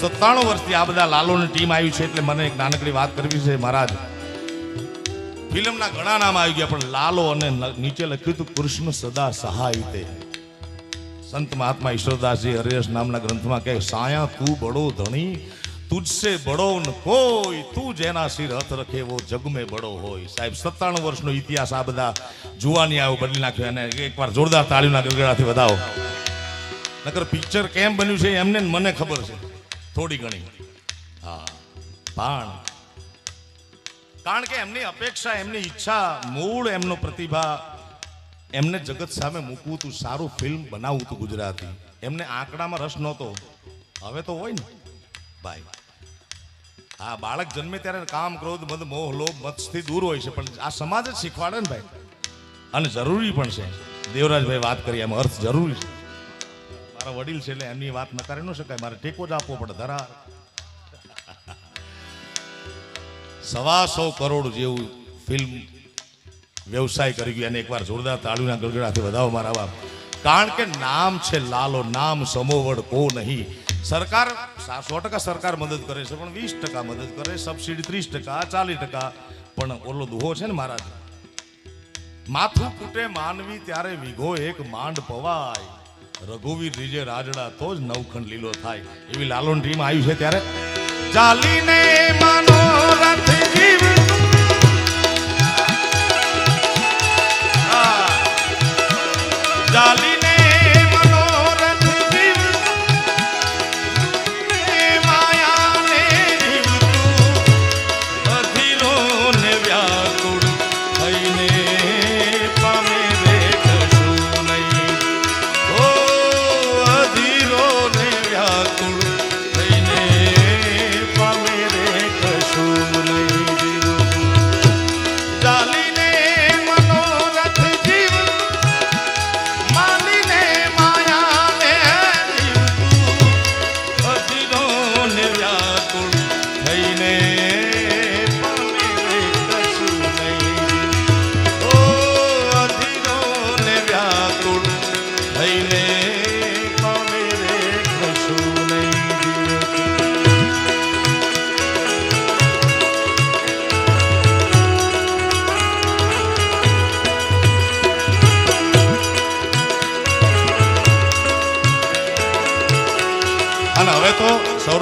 સત્તાણું વર્ષથી આ બધા લાલોની ટીમ આવી છે એટલે મને એક નાનકડી વાત કરવી છે મહારાજ. ફિલ્મના ઘણા નામ આવી ગયા, પણ લાલો અને નીચે લખ્યું હતું, કૃષ્ણ સદા સહાય તે સંત મહાત્મા ઈશ્વરદાસજી હરિયસ નામના ગ્રંથમાં કહે, સાયા તું બડો ધણી, તુજસે બડો ન કોઈ, તું જેના સિર હથ રખે વો જગમે બડો હોય. સાહેબ, સત્તાણું વર્ષનો ઇતિહાસ આ બધા જુવાની આવું બદલી નાખ્યો અને એકવાર જોરદાર તાળીના ગરગડાથી વધાવો. નકર પિક્ચર કેમ બન્યું છે એમને મને ખબર છે. થોડી ઘણી. હા. પણ કારણ કે એમની અપેક્ષા, એમની ઈચ્છા, મૂળ એમનો પ્રતિભા એમને જગત સામે મૂકવું હતું, સારું ફિલ્મ બનાવવું હતું ગુજરાતી. એમને આંકડામાં રસ નહોતો. હવે તો હોય ને. ભાઈ. હા, બાળક જન્મે ત્યારે કામ, ક્રોધ, મદ, મોહ, લોભ મત્સથી દૂર હોય છે, પણ આ સમાજ જ શીખવાડે ને ભાઈ. અને જરૂરી પણ છે. દેવરાજભાઈ વાત કરી, એમ અર્થ જરૂરી છે. મારા વડીલ છે એટલે એમની વાત નકારી ન શકાય. મારે ટેકો જ આપવો પડે, ધરા. સવા કરોડ જેવું ફિલ્મ વ્યવસાય કરી ગયું. એને એકવાર જોરદાર તાળીના ગળગડાથી વધાવો મારા બાપ. કારણ કે નામ છે લાલો, નામ સમોવડ, કો નહીં. સરકાર સો ટકા સરકાર મદદ કરે છે, પણ વીસ ટકા મદદ કરે સબસિડી ત્રીસ ટકા, ચાલીસ ટકા. પણ ઓલો દુહો છે ને મહારાજ માથું કૂટે માનવી, ત્યારે વિઘો એક માંડ પવાય. રઘુવીર રીજે રાજડા તો જ નવખંડ લીલો થાય. એવી લાલોન ટીમ આવી છે ત્યારે. ચાલીને મનોરથ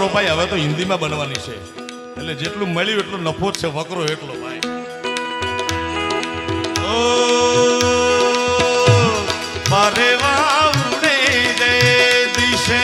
સૌરભભાઈ હવે તો હિન્દીમાં બનવાની છે. એટલે જેટલું મળ્યું એટલો નફો જ છે, વકરો એટલો ભાઈ. મારે વાવડે દે દિશે.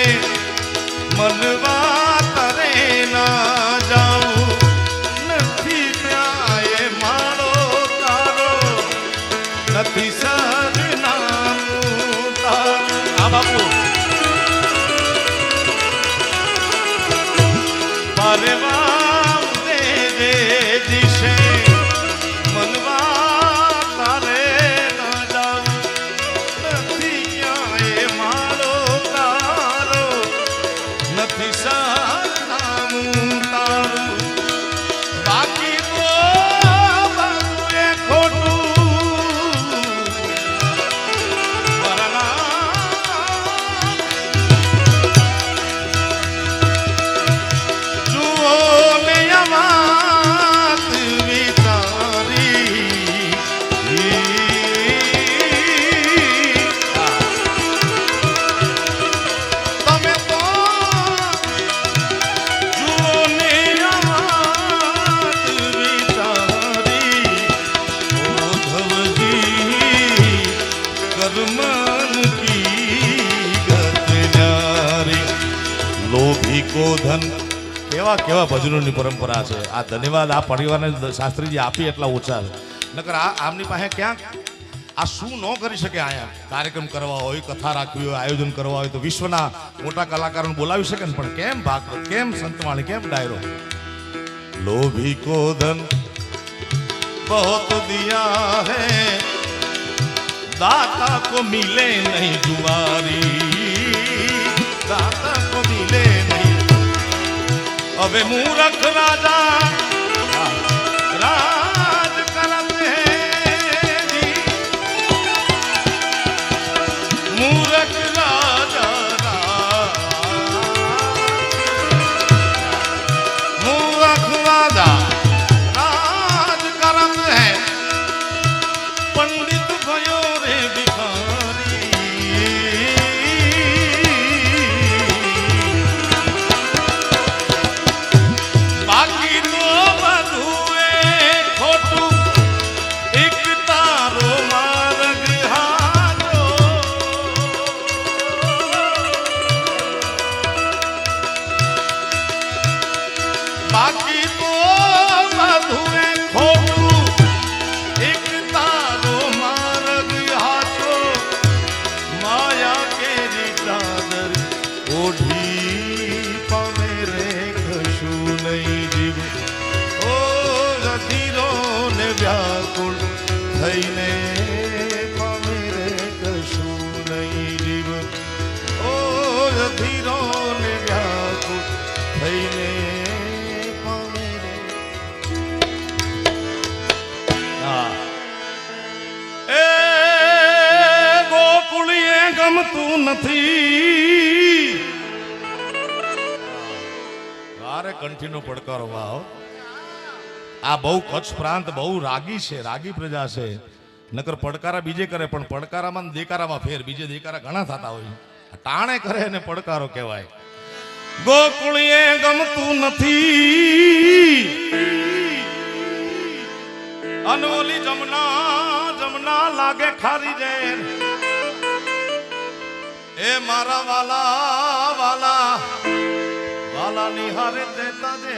લોભી કો ધન કેવા કેવા ભજનોની પરંપરા છે આ ધન્યવાદ આ પરિવારને દ- શાસ્ત્રીજી આપી એટલા ઓછા છે નકર આ આમની પાસે ક્યાંક આ શું ન કરી શકે અહીંયા કાર્યક્રમ કરવા હોય કથા રાખવી હોય આયોજન કરવા હોય તો વિશ્વના મોટા કલાકારોને બોલાવી શકે ને પણ કેમ ભાગવત કેમ સંતવાણી કેમ ડાયરો લોભી કો ધન बहुत दिया है दाता को मिले नहीं जुआरी दाता को मिले नहीं હવે મૂરખ રાજા એ ગોકુળીએ ગમતું નથી વારે કંઠીનો પડકારો, વાવ. આ બહુ કચ્છ પ્રાંત બહુ રાગી છે, રાગી પ્રજા છે. નકર પડકારા બીજે કરે, પણ પડકારામાં દેકારામાં ફેર. બીજે દેકારા ઘણા થતા હોય. ટાણે કરે ને પડકારો કહેવાય. ગોકુળીએ ગમતું નથી. અનોલી જમના જમના લાગે ખારી જેર એ મારા વાલા વાલા વાલા નિહારે દેતા દે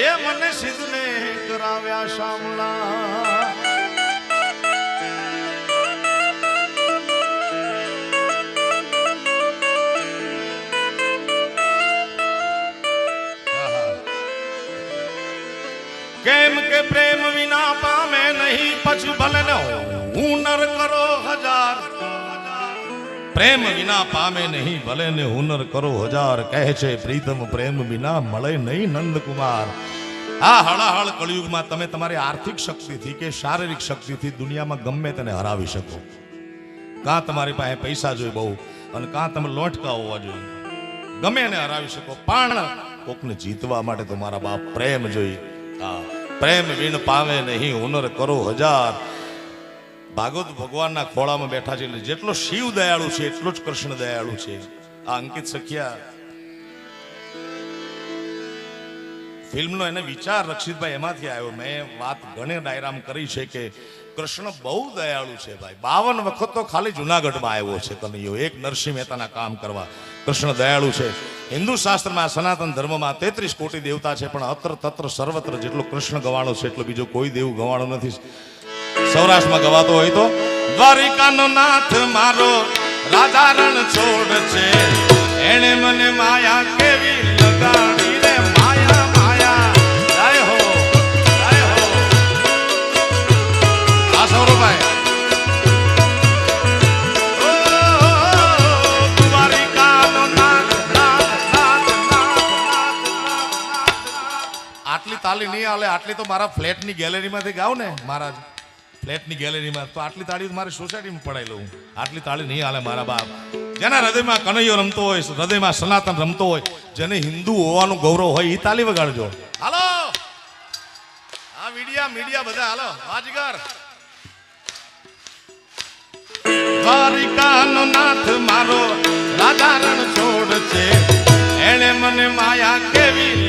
એ મને સિદ્ધને કરાવ્યા શામળા કેમ કે પ્રેમ વિના પામે નહીં પછી ભલે ને હુનર કરો હજાર. પ્રેમ વિના પામે નહીં, ભલે ને હુનર કરો હજાર. કહે છે, પ્રીતમ, પ્રેમ વિના મળે નહીં નંદકુમાર. આ હળાહળ કળિયુગમાં તમે તમારી આર્થિક શક્તિથી કે શારીરિક શક્તિથી દુનિયામાં ગમે તેને હરાવી શકો. કાં તમારી પાસે પૈસા જોઈએ બહુ, અને કાં તમે લોટકા હોવા જોઈએ. ગમે એને હરાવી શકો, પણ કોકને જીતવા માટે તો મારા બાપ પ્રેમ જોઈએ. હા પ્રેમ વીણ પામે નહીં, હુનર કરો હજાર. ભાગવત ભગવાનના ખોળામાં બેઠા છે, એટલે જેટલો શિવ દયાળુ છે, એટલો જ કૃષ્ણ દયાળુ છે. આ અંકિત સખિયા. ફિલ્મનો એને વિચાર રક્ષિતભાઈ એમાંથી આવ્યો. મેં વાત ઘણે ડાયરામ કરી છે કે કૃષ્ણ બહુ દયાળુ છે ભાઈ. બાવન વખત તો ખાલી જુનાગઢમાં આવ્યો છે કનૈયો એક નરસિંહ મહેતાના કામ કરવા. કૃષ્ણ દયાળુ છે. હિન્દુ શાસ્ત્રમાં સનાતન ધર્મમાં તેત્રીસ કોટી દેવતા છે, પણ અત્ર તત્ર સર્વત્ર જેટલો કૃષ્ણ ગવાણો છે, એટલો બીજો કોઈ દેવ ગવાણો નથી. સૌરાષ્ટ્રમાં ગવાતો હોય તો દ્વારિકાનો નાથ મારો રાધા રણ છોડ છે. એણે મને માયા કેવી લગાડી રે? માયા માયા, જય હો જય હો. આ સૌરભભાઈ. આટલી તાલી નહીં હાલે આટલી તો મારા ફ્લેટની ગેલેરીમાંથી ગાવ ને મારા ફ્લેટની ગેલેરીમાં. તો આટલી તાળી મારી સોસાયટીમાં પડાવી લઉં. આટલી તાળી નહીં હાલે મારા બાપ. જેના હૃદયમાં કનૈયો રમતો હોય હૃદયમાં સનાતન રમતો હોય, જેને હિન્દુ હોવાનું ગૌરવ હોય એ તાલી વગાડજો. હાલો! આ મીડિયા મીડિયા બધા, હાલો, વાજગર. દ્વારિકાનો નાથ મારો રાધારણ છોડ છે એણે મને માયા કેવી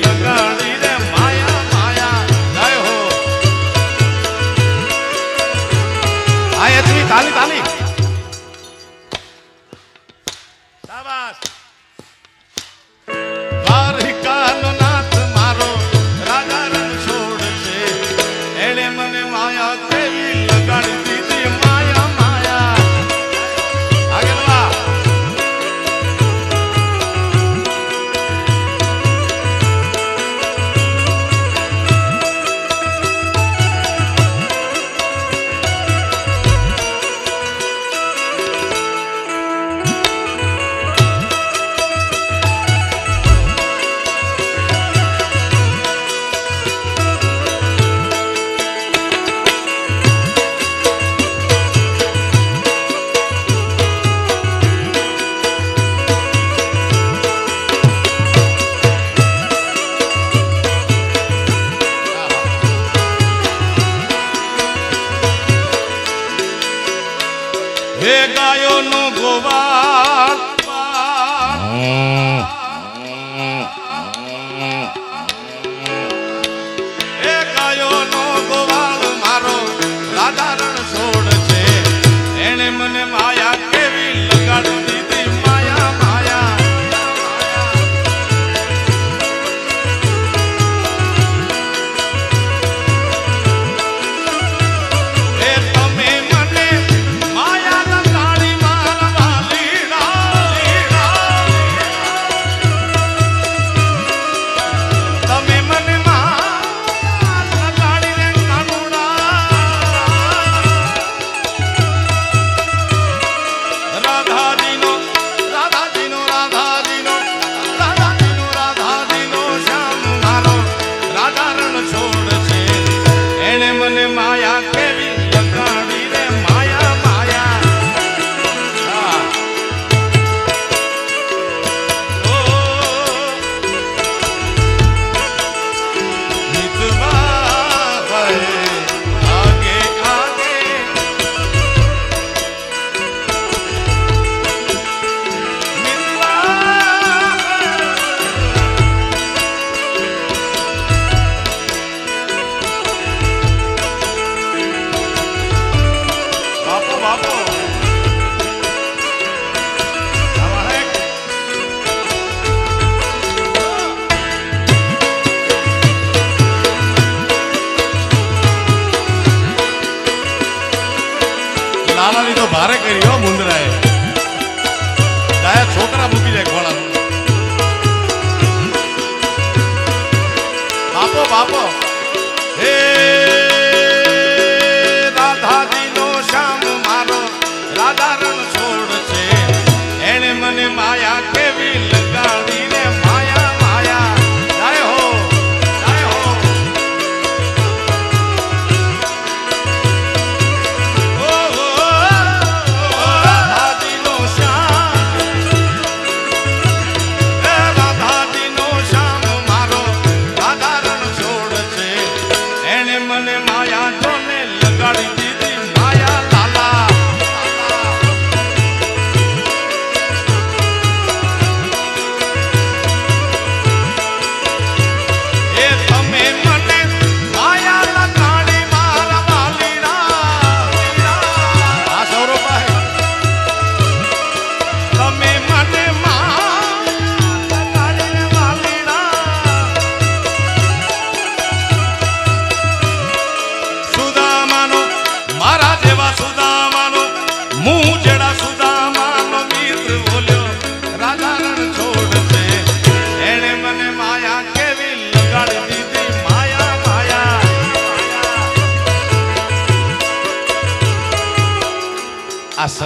માયા જોને લગાડી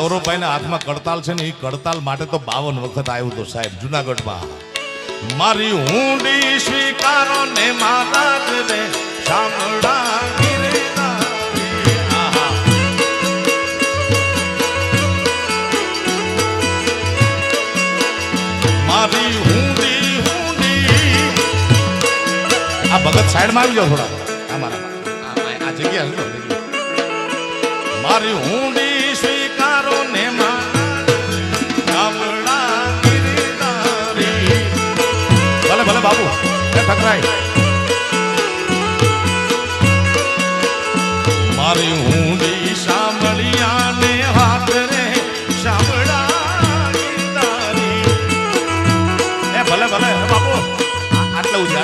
સૌરભભાઈના હાથમાં કડતાલ છે ને એ કડતાલ માટે તો બાવન વખત આવ્યું હતું સાહેબ, જુનાગઢમાં. મારી ઊંડી સ્વીકારો ને માતા રે ઊંડી આ ભગત સાઈડમાં આવી જાઓ થોડા. આ આ- જગ્યા. મારી ઊંડી ઠકરાય મારી ઊંડી સાંભળિયાને હાથ રે સાંભળા. એ ભલે ભલે બાપુ. આટલું જ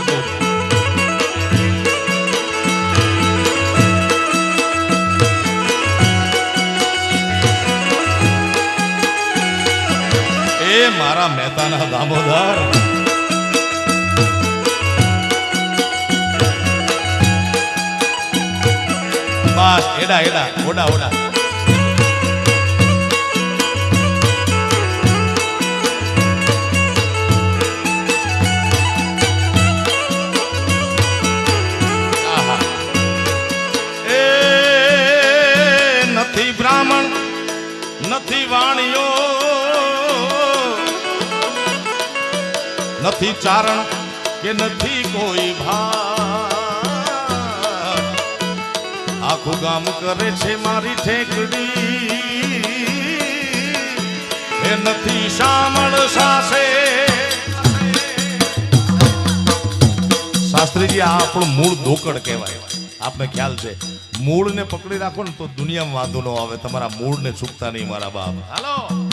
એ મારા મહેતાના દામોદર. બસ એડા એડા ઓડા ઓડા આહા. એ નથી બ્રાહ્મણ નથી વાણીઓ નથી ચારણ કે નથી કોઈ ભા આખું કરે છે મારી ઠેકડી. એ નથી શામળ સાસે. શાસ્ત્રીજી, આ આપણું મૂળ ધોકડ કહેવાય. આપને ખ્યાલ છે. મૂળને પકડી રાખો ને તો દુનિયામાં વાંધો ન આવે. તમારા મૂળને ચૂકતા નહીં, મારા બાપ. હાલો.